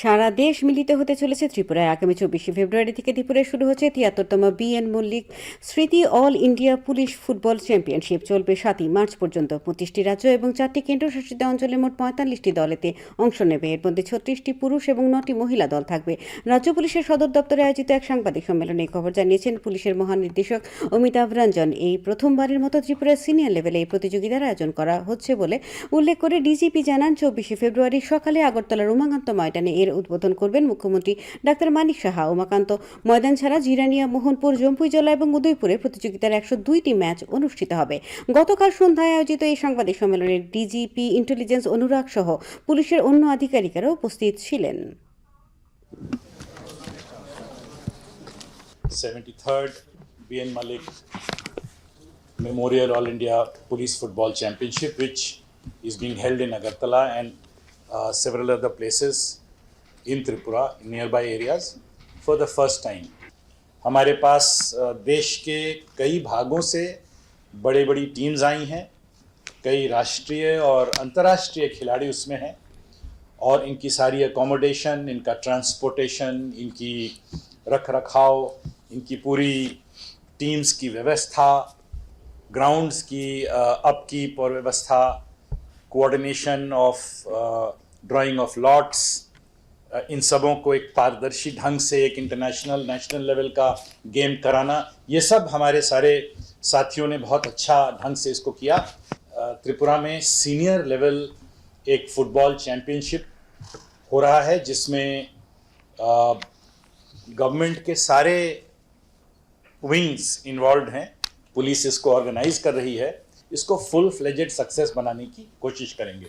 সারা দেশ মিলিত হতে চলেছে ত্রিপুরায়। আগামী চব্বিশে ফেব্রুয়ারি থেকে ত্রিপুরায় শুরু হচ্ছে তিয়াত্তরতম বিএন মল্লিক স্মৃতি all India police football championship. চলবে সাতই মার্চ পর্যন্ত। পঁচিশটি রাজ্য এবং চারটি কেন্দ্রশাসিত অঞ্চলে মোট পঁয়তাল্লিশটি দলেতে অংশ নেবে। এর মধ্যে ছত্রিশটি পুরুষ এবং নটি মহিলা দল থাকবে। রাজ্য পুলিশের সদর দপ্তরে আয়োজিত এক সাংবাদিক সম্মেলনে খবর জানিয়েছেন পুলিশের মহানির্দেশক অমিতাভ রঞ্জন। এই প্রথমবারের মতো ত্রিপুরার সিনিয়র লেভেলে এই প্রতিযোগিতার আয়োজন করা হচ্ছে বলে উল্লেখ করে ডিজিপি জানান, চব্বিশে ফেব্রুয়ারি সকালে আগরতলার উমাকান্ত ময়দানে এর উদ্বোধন করবেন মুখ্যমন্ত্রী ডাক্তার মানিক সাহা উমাকান্ত ময়দান ছাড়া জিরানিয়া মোহনপুর জম্পুই জম্পুইজলা এবং উদয়পুরে প্রতিযোগিতার একশো দুইটি ম্যাচ অনুষ্ঠিত হবে। গতকাল সন্ধ্যায় আয়োজিত এই সাংবাদিক সম্মেলনে ডিজিপি ইন্টেলিজেন্স অনুরাগ সহ পুলিশের অন্য আধিকারিকেরা উপস্থিত ছিলেন। 73rd BN Malik Memorial All India Police Football Championship, which is being held in Agartala and uh, several other places. In Tripura, nearby areas, for the first time. हमारे पास देश के कई भागों से बड़ी बड़ी टीम्स आई हैं कई राष्ट्रीय और अंतर्राष्ट्रीय खिलाड़ी उसमें हैं और इनकी सारी अकोमोडेशन इनका ट्रांसपोर्टेशन इनकी रख रखाव इनकी पूरी टीम्स की व्यवस्था ग्राउंड्स की अपकीप और व्यवस्था coordination of drawing of lots इन सबों को एक पारदर्शी ढंग से, एक इंटरनेशनल नेशनल लेवल का गेम कराना, ये सब हमारे सारे साथियों ने बहुत अच्छा ढंग से इसको किया। त्रिपुरा में सीनियर लेवल एक फुटबॉल चैंपियनशिप हो रहा है, जिसमें गवर्नमेंट के सारे विंग्स इन्वॉल्व हैं। पुलिस इसको ऑर्गेनाइज कर रही है। इसको फुल फ्लेजेड सक्सेस बनाने की कोशिश करेंगे।